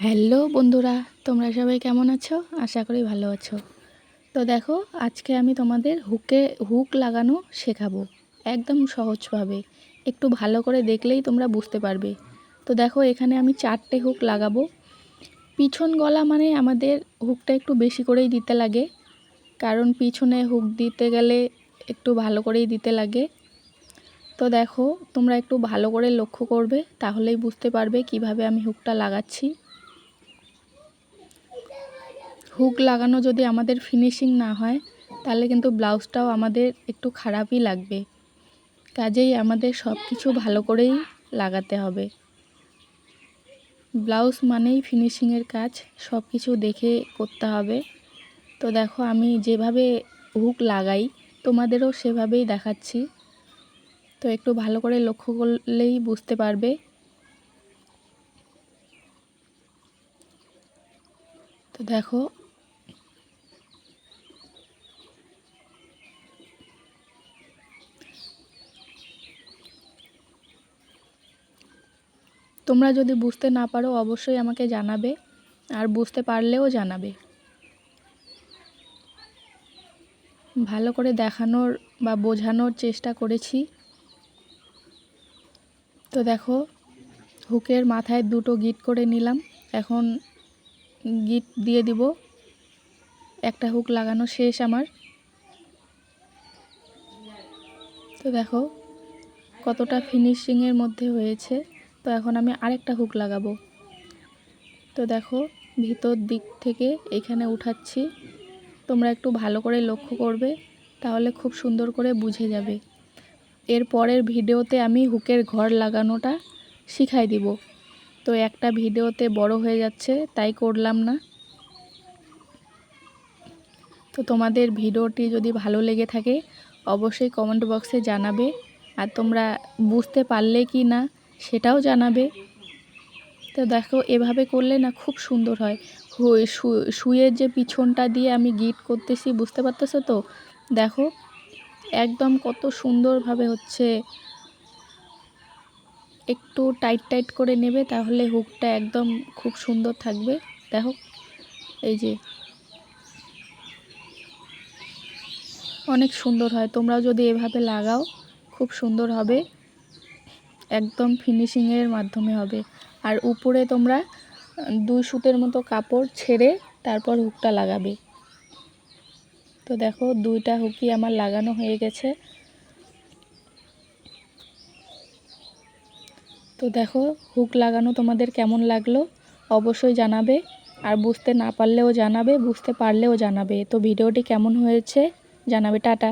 Hello বন্ধুরা, তোমরা সবাই কেমন আছো? আশা করি ভালো আছো। তো দেখো, আজকে আমি তোমাদের হুকে, হুক লাগানো শেখাবো, একদম সহজভাবে। একটু ভালো করে দেখলেই তোমরা বুঝতে পারবে। তো দেখো, এখানে আমি চারটে হুক লাগাবো। পিছন গলা মানে আমাদের হুকটা একটু বেশি করেই দিতে লাগে, কারণ পিছনে হুক দিতে গেলে একটু ভালো করেই দিতে লাগে। তো দেখো, তোমরা একটু ভালো করে লক্ষ্য করবে, তাহলেই বুঝতে পারবে কীভাবে আমি হুকটা লাগাচ্ছি। হুক লাগানো যদি আমাদের ফিনিশিং না হয়, তাহলে কিন্তু ব্লাউজটাও আমাদের একটু খারাপই লাগবে। কাজেই আমাদের সব কিছু ভালো করেই লাগাতে হবে। ব্লাউজ মানেই ফিনিশিংয়ের কাজ সব কিছু দেখে করতে হবে। তো দেখো, আমি যেভাবে হুক লাগাই, তোমাদেরও সেভাবেই দেখাচ্ছি। তো একটু ভালো করে লক্ষ্য করলেই বুঝতে পারবে। তো দেখো তোমরা যদি বুঝতে না পারো, অবশ্যই আমাকে জানাবে আর বুঝতে পারলেও জানাবে। ভালো করে দেখানোর বা বোঝানোর চেষ্টা করেছি। তো দেখো, হুকের মাথায় দুটো গিট করে নিলাম। এখন গিট দিয়ে দিব। একটা হুক লাগানো শেষ আমার। তো দেখো, কতটা ফিনিশিংয়ের মধ্যে হয়েছে। তো এখন আমি আরেকটা হুক লাগাবো। তো দেখো, ভিতর দিক থেকে এখানে উঠাচ্ছি। তোমরা একটু ভালো করে লক্ষ্য করবে, তাহলে খুব সুন্দর করে বুঝে যাবে। এর পরের ভিডিওতে আমি হুকের ঘর লাগানোটা শিখাই দিব। তো একটা ভিডিওতে বড় হয়ে যাচ্ছে, তাই করলাম না। তো তোমাদের ভিডিওটি যদি ভালো লেগে থাকে, অবশ্যই কমেন্ট বক্সে জানাবে। আর তোমরা বুঝতে পারলে কি না সেটাও জানাবে। তো দেখো, এভাবে করলে না খুব সুন্দর হয়। শুয়ের যে পিছনটা দিয়ে আমি গিট করতেছি, বুঝতে পারতেছো তো? দেখো, একদম কত সুন্দরভাবে হচ্ছে একটু টাইট টাইট করে নেবে, তাহলে হুকটা একদম খুব সুন্দর থাকবে। দেখো, এই যে। অনেক সুন্দর হয়। তোমরাও যদি এভাবে লাগাও, খুব সুন্দর হবে। একদম ফিনিশিংয়ের মাধ্যমে হবে। আর উপরে তোমরা দুই সুতের মতো কাপড় ছেড়ে তারপর হুকটা লাগাবে। তো দেখো, দুইটা হুকই আমার লাগানো হয়ে গেছে। তো দেখো, হুক লাগানো তোমাদের কেমন লাগল অবশ্যই জানাবে। আর বুঝতে না পারলেও জানাবে, বুঝতে পারলেও জানাবে। তো ভিডিওটি কেমন হয়েছে জানাবে, টাটা।